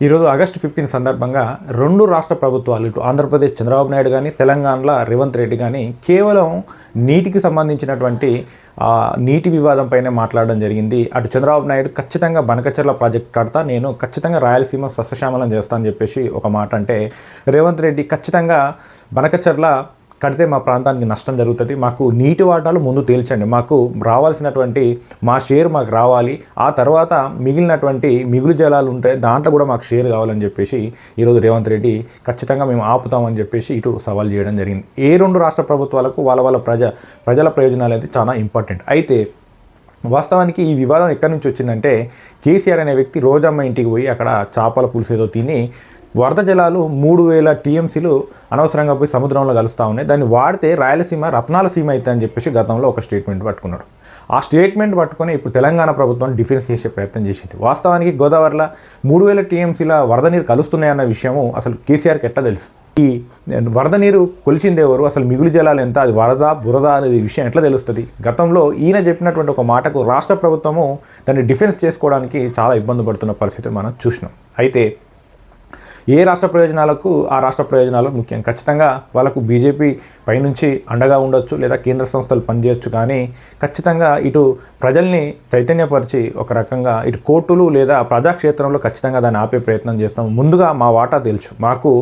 ఈరోజు August fifteen సందర్భంగా రెండు రాష్ట్ర ప్రభుత్వాలు ఇటు ఆంధ్రప్రదేశ్ చంద్రబాబు నాయుడు కానీ తెలంగాణలో రేవంత్ రెడ్డి కానీ కేవలం నీటికి సంబంధించినటువంటి నీటి వివాదంపైనే మాట్లాడడం జరిగింది. అటు చంద్రబాబు నాయుడు ఖచ్చితంగా బనకచర్ల ప్రాజెక్ట్ కడతా నేను ఖచ్చితంగా రాయలసీమ సస్యశ్యామలం చేస్తానని చెప్పేసి ఒక మాట అంటే రేవంత్ రెడ్డి ఖచ్చితంగా బనకచర్ల కడితే మా ప్రాంతానికి నష్టం జరుగుతుంది. మాకు నీటి వాటాలు ముందు తేల్చండి. మాకు రావాల్సినటువంటి మా షేర్ మాకు రావాలి. ఆ తర్వాత మిగిలినటువంటి మిగులు జలాలు ఉంటే దాంట్లో కూడా మాకు షేర్ కావాలని చెప్పేసి ఈరోజు రేవంత్ రెడ్డి ఖచ్చితంగా మేము ఆపుతామని చెప్పేసి ఇటు సవాల్ చేయడం జరిగింది. ఏ రెండు రాష్ట్ర ప్రభుత్వాలకు వాళ్ళ వాళ్ళ ప్రజ ప్రజల ప్రయోజనాలు అయితే చాలా ఇంపార్టెంట్. అయితే వాస్తవానికి ఈ వివాదం ఎక్కడి నుంచి వచ్చిందంటే కేసీఆర్ అనే వ్యక్తి రోజమ్మ ఇంటికి పోయి అక్కడ చేపల పులుసు ఏదో తిని వరద జలాలు మూడు వేల టీఎంసీలు అనవసరంగా పోయి సముద్రంలో కలుస్తూ ఉన్నాయి. దాన్ని వాడితే రాయలసీమ రత్నాల సీమ అయితే అని చెప్పేసి గతంలో ఒక స్టేట్మెంట్ పట్టుకున్నాడు. ఆ స్టేట్మెంట్ పట్టుకొని ఇప్పుడు తెలంగాణ ప్రభుత్వం డిఫెన్స్ చేసే ప్రయత్నం చేసింది. వాస్తవానికి గోదావరిలో మూడు వేల టీఎంసీల వరద నీరు కలుస్తున్నాయన్న విషయము అసలు కేసీఆర్కి ఎట్లా తెలుసు? ఈ వరద నీరు కొలిచింది ఎవరు? అసలు మిగులు జలాలు ఎంత? అది వరద బురద అనేది విషయం ఎట్లా తెలుస్తుంది? గతంలో ఈయన చెప్పినటువంటి ఒక మాటకు రాష్ట్ర ప్రభుత్వము దాన్ని డిఫెన్స్ చేసుకోవడానికి చాలా ఇబ్బంది పడుతున్న పరిస్థితి మనం చూసినాం. అయితే ఏ రాష్ట్ర ప్రయోజనాలకు ఆ రాష్ట్ర ప్రయోజనాలు ముఖ్యం? ఖచ్చితంగా వాళ్ళకు బీజేపీ పైనుంచి అండగా ఉండొచ్చు లేదా కేంద్ర సంస్థలు పనిచేయొచ్చు కానీ ఖచ్చితంగా ఇటు ప్రజల్ని చైతన్యపరిచి ఒక రకంగా ఇటు కోర్టులు లేదా ప్రజాక్షేత్రంలో ఖచ్చితంగా దాన్ని ఆపే ప్రయత్నం చేస్తాం. ముందుగా మా వాటా తెలుసు. మాకు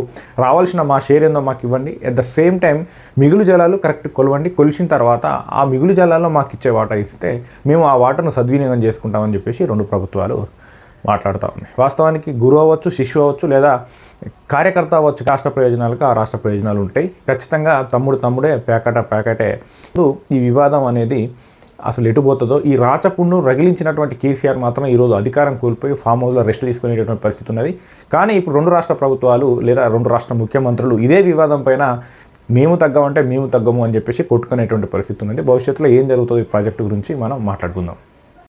రావాల్సిన మా షేర్ ఏందో మాకు ఇవ్వండి. ఎట్ ద సేమ్ టైం మిగులు జలాలు కరెక్ట్ కొలవండి. కొలిచిన తర్వాత ఆ మిగులు జలాల్లో మాకు ఇచ్చే వాటా ఇస్తే మేము ఆ వాటాను సద్వినియోగం చేసుకుంటామని చెప్పేసి రెండు ప్రభుత్వాలు మాట్లాడుతూ ఉన్నాయి వాస్తవానికి గురువు అవ్వచ్చు శిష్యు అవ్వచ్చు లేదా కార్యకర్త అవ్వచ్చు రాష్ట్ర ప్రయోజనాలకు ఆ రాష్ట్ర ప్రయోజనాలు ఉంటాయి. ఖచ్చితంగా తమ్ముడు తమ్ముడే పేకట ప్యాకెటే ఈ వివాదం అనేది అసలు ఎటుపోతుందో ఈ రాచపుండు రగిలించినటువంటి కేసీఆర్ మాత్రం ఈరోజు అధికారం కోల్పోయి ఫామ్ హౌస్లో రెస్ట్ తీసుకునేటటువంటి పరిస్థితి ఉన్నది. కానీ ఇప్పుడు రెండు రాష్ట్ర ప్రభుత్వాలు లేదా రెండు రాష్ట్ర ముఖ్యమంత్రులు ఇదే వివాదం పైన మేము తగ్గమంటే మేము తగ్గము అని చెప్పేసి కొట్టుకునేటువంటి పరిస్థితి ఉన్నది. భవిష్యత్తులో ఏం జరుగుతుంది ఈ ప్రాజెక్టు గురించి మనం మాట్లాడుకుందాం.